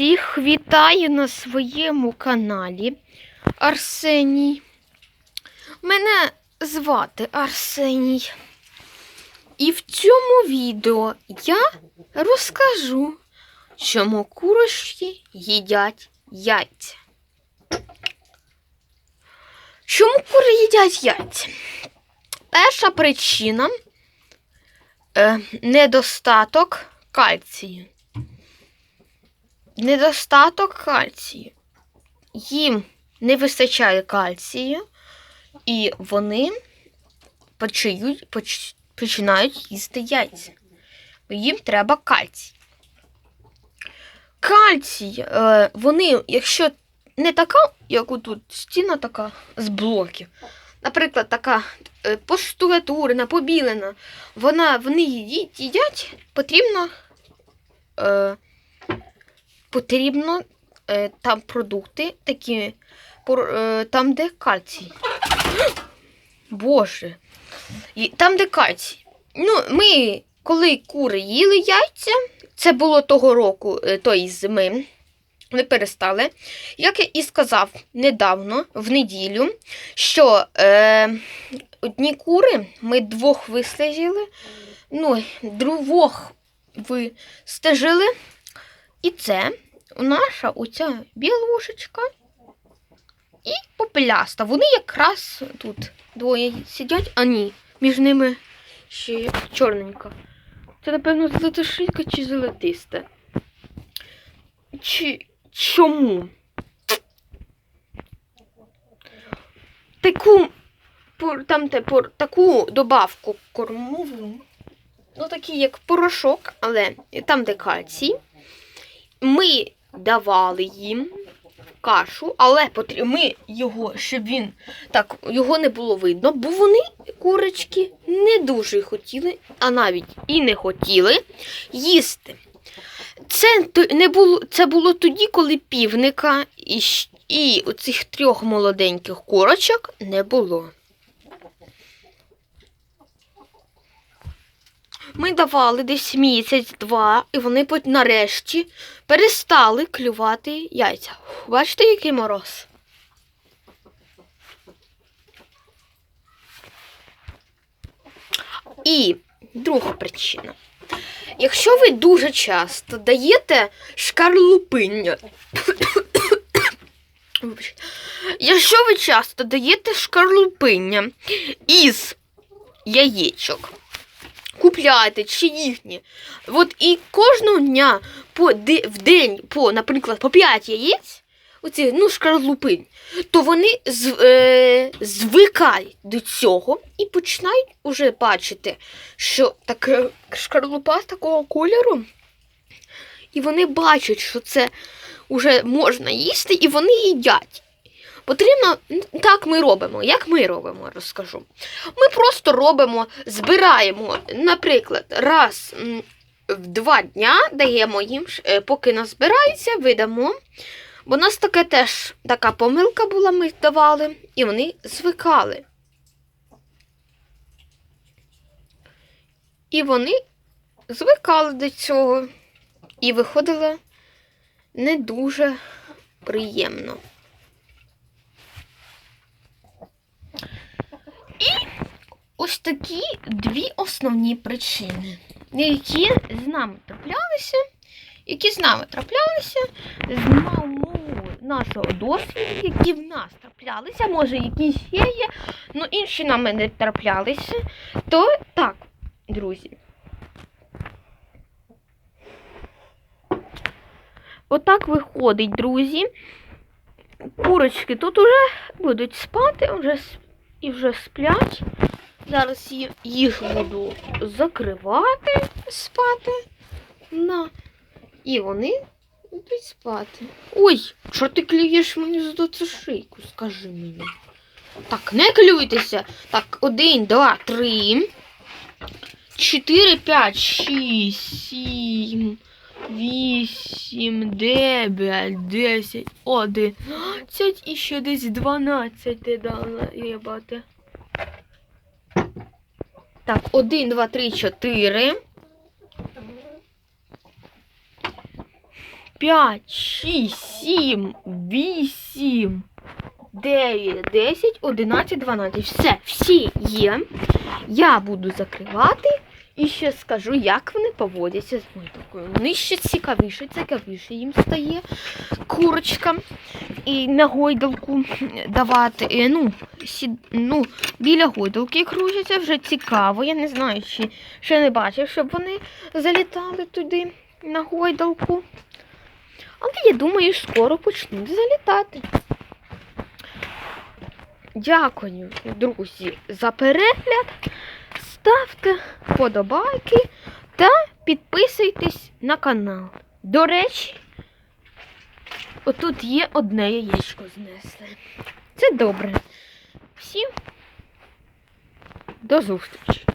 Всіх вітаю на своєму каналі Арсеній. Мене звати Арсеній. І в цьому відео я розкажу, чому курочки їдять яйця. Чому кури їдять яйця? Перша причина е, недостаток кальцію. Недостаток кальцію. Їм не вистачає кальцію, і вони почають, поч, починають їсти яйця. Їм треба кальцій. Кальцій, е, вони, якщо не така, як отут, стіна така з блоків, наприклад, така е, поштукатурена, побілена, вона, вони їдять потрібно. Е, потрібно е, там продукти такі, е, там, де кальцій. Боже. І, там, де кальцій. Ну, ми, коли кури їли яйця, це було того року, е, тої зими. Ми перестали. Як я і сказав недавно, в неділю, що е, одні кури ми двох вистежили, ну, двох вистежили. І це наша оця білушечка і попеляста. Вони якраз тут двоє сидять, а ні, між ними ще чорненька. Це, напевно, золотошийка чи золотиста. Чи чому? Таку там те, пор, таку добавку кормову, ну такий як порошок, але там де кальцій. Ми давали їм кашу, але потр- ми його, щоб він так, його не було видно, бо вони, курочки, не дуже хотіли, а навіть і не хотіли їсти. Це не було, це було тоді, коли півника і, і оцих трьох молоденьких курочок не було. Ми давали десь місяць-два, і вони нарешті перестали клювати яйця. Бачите, який мороз? І друга причина. Якщо ви дуже часто даєте шкарлупиння, якщо ви часто даєте шкарлупиння із яєчок, купляєте чи їхні. От і кожного дня по, в день, по, наприклад, по 5 яєць, оці, ну, шкарлупин, то вони з, е, звикають до цього і починають уже бачити, що таке шкарлупа такого кольору. І вони бачать, що це вже можна їсти, і вони їдять. Потрібно так ми робимо. Як ми робимо, розкажу. Ми просто робимо, збираємо, наприклад, раз в два дня даємо їм, е, поки назбирається, видамо. Бо у нас таке теж така помилка була, ми давали, і вони звикали. І вони звикали до цього. І виходило не дуже приємно. Ось такі дві основні причини, які з нами траплялися, які з нами траплялися, з мого нашого досвіду, які в нас траплялися, може якісь ще є, але інші нами не траплялися. То так, друзі. Отак виходить, друзі. Курочки тут уже будуть спати, вже і вже сплять. Зараз їх буду закривати спати. На. І вони будуть спати. Ой, що ти клюєш мені за цю шийку, скажи мені. Так, не клюйтеся. Так, один, два, три. Чотири, п'ять, шість, сім, вісім, дев'ять, десять, одинадцять і ще десь дванадцять дала єбати. Так, один, два, три, чотири. 5, 6, 7, 8, 9, 10, 11, 12. Все, всі є. Я буду закривати і ще скажу, як вони поводяться з мультикою. Вони ще цікавіше, цікавіше їм стає курочка і на гойдалку давати. Е, Ну, сі, ну, біля гойдалки кружаться, вже цікаво. Я не знаю, чи ще не бачив, щоб вони залітали туди на гойдалку. Але я думаю, скоро почнуть залітати. Дякую, друзі, за перегляд. Ставте вподобайки та підписуйтесь на канал. До речі, отут є одне яєчко знесли. Це добре. Всім до зустрічі!